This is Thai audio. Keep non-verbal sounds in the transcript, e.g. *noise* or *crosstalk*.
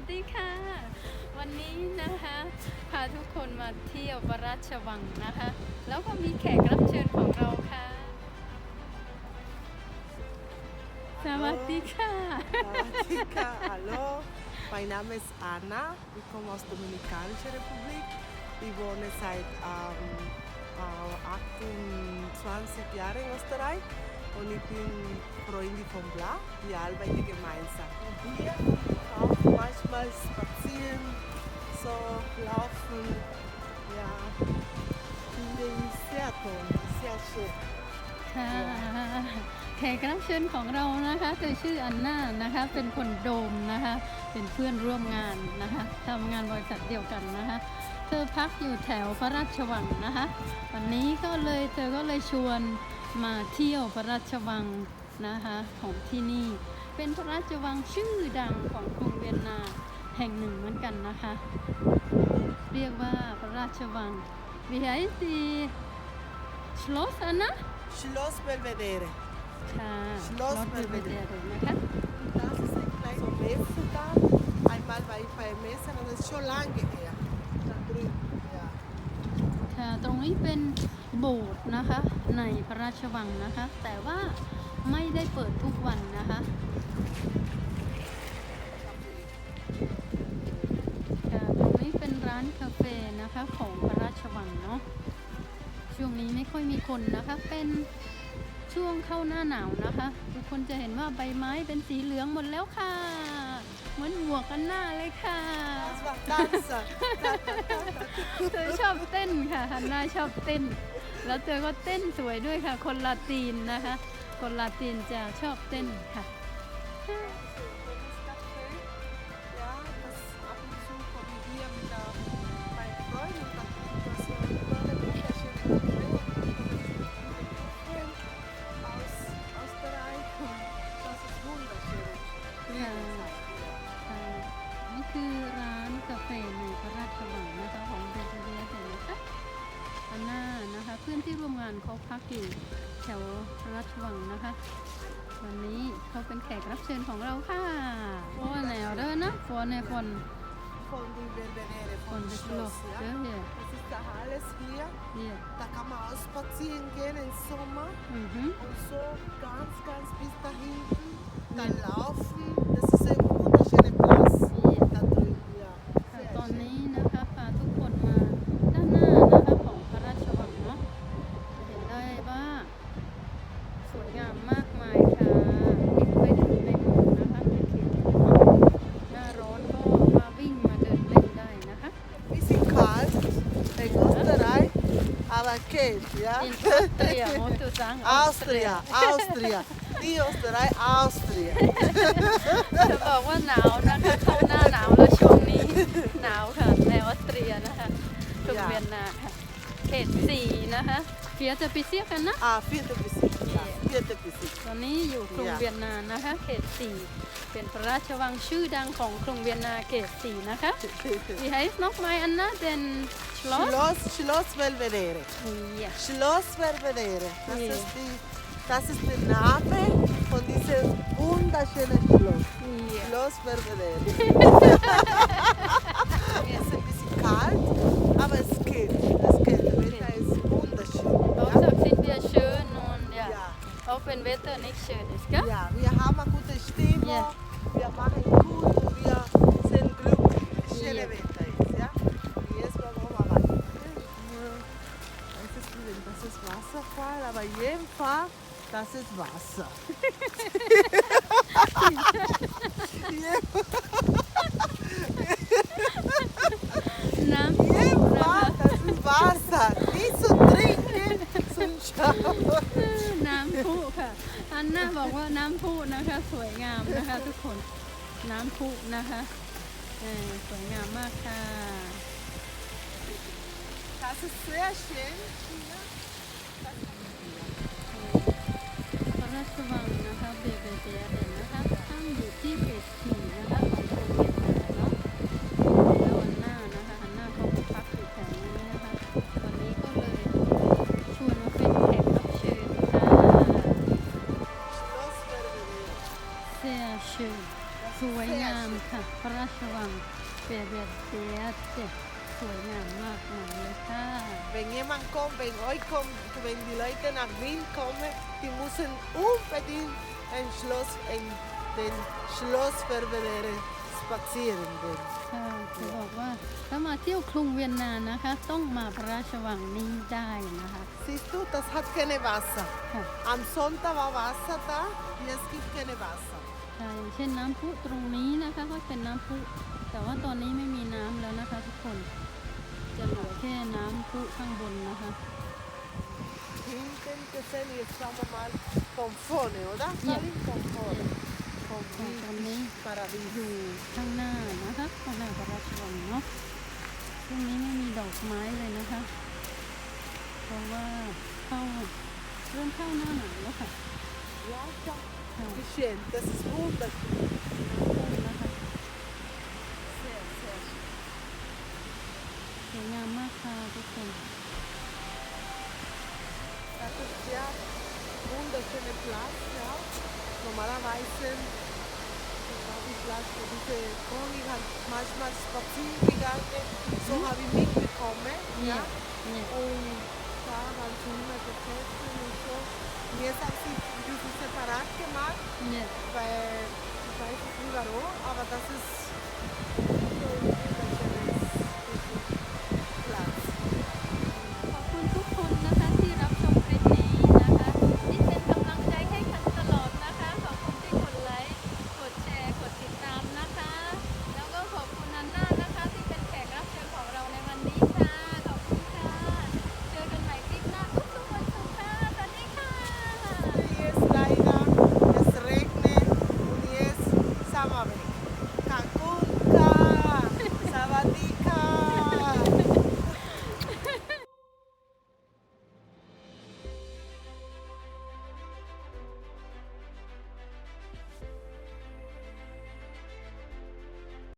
วัสดีค่ะ วันนี้นะคะ พาทุกคนมาเที่ยวพระราชวังนะคะ แล้วก็มีแขกรับเชิญของเราค่ะ สวัสดีค่ะ Sawadika, hallo. Mein Name ist Anna. Ich komme aus der Dominikanische Republik. Ich wohne seit ähm, äh, 28 Jahren in Österreich und ich bin Freundin von Bla. Wir arbeiten gemeinsam. Und hier auch manchmal spazieren, so laufen. Ja, finde ich sehr toll, sehr schön. ค่ะแขกรับเชิญของเรานะคะเธอชื่ออันนานะคะ เป็นคนโดมนะคะ เป็นเพื่อนร่วมงานนะคะทำงานบริษัทเดียวกันนะคะ เธอพักอยู่แถวพระราชวังนะคะ วันนี้ก็เลยเธอก็เลยชวนมาเที่ยวพระราชวังนะคะของที่นี่ เป็นพระราชวังชื่อดังของกรุงเวียนนาแห่งหนึ่งเหมือนกันนะคะ เรียกว่าพระราชวัง Wie heißt die Schloss Anna? Schloss Belvedere. ค่ะ Schloss เบลเวเดีย Belvedere นะคะ Das ist ein kleines Messe da. Einmal war ich bei Messe, aber das ist schon lange her. Da drüben, ja. ค่ะตรงนี้เป็นโบสถ์นะคะในพระราชวังนะคะ แต่ว่า ไม่ได้เปิดทุกวันนะคะค่ะตรงนี้เป็นร้านคาเฟ่นะคะของพระราชวังเนาะ ช่วงนี้ไม่ค่อยมีคนนะคะ เป็นช่วงเข้าหน้าหนาวนะคะ ทุกคนจะเห็นว่าใบไม้เป็นสีเหลืองหมดแล้วค่ะ เหมือนหมวกกันหน้าเลยค่ะ Das war Tanzer. เธอชอบเต้นค่ะฮันน่าชอบเต้น แล้วเธอก็เต้นสวยด้วยค่ะ คนลาตินนะคะ คนลาตินจะชอบเต้นค่ะ นี่คือร้านกาแฟในพระราชวังนะคะของเบลเยียมนะคอันน้านะคะเพื่อนที่ร่วมงานเขาพักอยู่ ถวพระราชวังนะคะ วันนี้เขาเป็นแขกรับเชิญของเราค่ะโอ้แนวเด้อนะฝนในฝน Von den Belvedere, ฝ von น dem ไปสลบ Schloss. เด้อ Ja. เฮีย Das ist da alles hier. เฮีย Da kann man auch spazieren gehen im Sommer. อือฮึ Und so ganz, ganz bis da hinten. Dann laufen. Das ist ein wunderschöner Platz. Da drüben, ja. ค่ะ Sehr ตอน schön. นี้นะคะพาทุกคนมาด้านหน้านะคะของพระราชวังเนาะจะเห็นได้ว่าสวยงามมากมายค่ะปิดไปถึงในเมืองนะคะในเขตเมืองหน้าร้อนก็มาวิ่งมาเดินเล่นได้นะคะ Bisschen kalt in Österreich, aber kalt, ja. อินออสเตรียโมตุซัง Austria, Austria. Die Österreich, Austria. จะบอกว่าหนาวนะคะเข้าหน้าหนาวแล้วช่วงนี้หนาวค่ะในออสเตรียนะคะกรุงเวียนนาค่ะเขตสี่นะคะเพียจะไปเสียกันนะ Ah, vierte Besuch, ja. Vierte Besuch. ตอนนี้อยู่กรุงอย่าเวียนนานะคะ เขตสี่เป็นพระราชวังชื่อดังของกรุงเวียนนาเขตสี่นะคะ Wie heißt nochmal Anna den Schloss? Schloss, Schloss Belvedere. Ja. Schloss Belvedere. Das, Ja. ist die, das ist der Name von diesem wunderschönen Schloss. Ja. Schloss Belvedere. es *laughs* ist ein bisschen kalt, aber es geht. Es geht. Das Wetter ist wunderschön. Also sind wir schön und ja, auch wenn Wetter nicht schön ist, gell? Ja, wir haben eine gute Stimmung. Wir machen Wasserfall, aber in jedem Fall, das ist Wasser. Nam In jedem Fall, das ist Wasser. Nicht zu trinken, zum Schauen. น้ำพุค่ะ อันน่าบอกว่าน้ำพุนะคะ สวยงามนะคะ ทุกคน น้ำพุนะคะเออสวยงามมากค่ะ Das ist sehr schön. พระราชวังนะคะเบเบเดียเด่นนะคะตั้งอยู่ที่เขตสี่นะคะของกรุงเวียนนเนาะแล้ววันหน้านะคะฮันน่าเขาก็พักอยู่แถวนี้นะคะวันนี้ก็เลยชวนมาเป็นแขกรับเชิญค่ะคะเซียชื่อสวยงามค่ะพระราชวังเปียเบียดเปียดเจ็บ สวยงามมากมายเลยค่ะ Wenn jemand kommt, wenn euch kommt, wenn die Leute nach Wien kommen, die müssen unbedingt ein Schloss, in den Schloss Belvedere spazieren gehen. ค่ะจะบอกว่าถ้ามาเที่ยวกรุงเวียนนานะคะ ต้องมาพระราชวังนี้ได้นะคะ Siehst du, das hat keine Wasser. ค่ะ Am Sonntag war Wasser da, jetzt gibt keine Wasser. ใช่เช่นน้ำพุตรงนี้นะคะก็เป็นน้ำพุแต่ว่าตอนนี้ไม่มีน้ำแล้วนะคะทุกคน จะเหลือแค่น้ำพุข้างบนนะคะ Hinten gesehen, jetzt schauen wir mal von vorne, oder? Ja. Salim, Von vorne. Von ค่ะตอนนี้ Paradies. อยู่ข้างหน้านะคะข้างหน้าพระราชวังเนาะช่วงนี้ไม่มีดอกไม้เลยนะคะ เพราะว่าเข้าเริ่มเข้าหน้าหนาวแล้วค่ะ Ja, schau. ค่ะ Wie schön, das ist wunderschön. วยงามมากค่ะทุกคน Das ist ja wunderschöner Platz, ja. Normalerweise war die Platz, wo diese Königin hat manchmal spazieren gegangen, so Mhm. habe ich mitbekommen, เนี่ย ja. เนี่ย Und da haben sie immer gesessen und so. Und jetzt haben sie dieses separat gemacht, เนี่ย weil ich weiß jetzt nicht warum, aber das ist so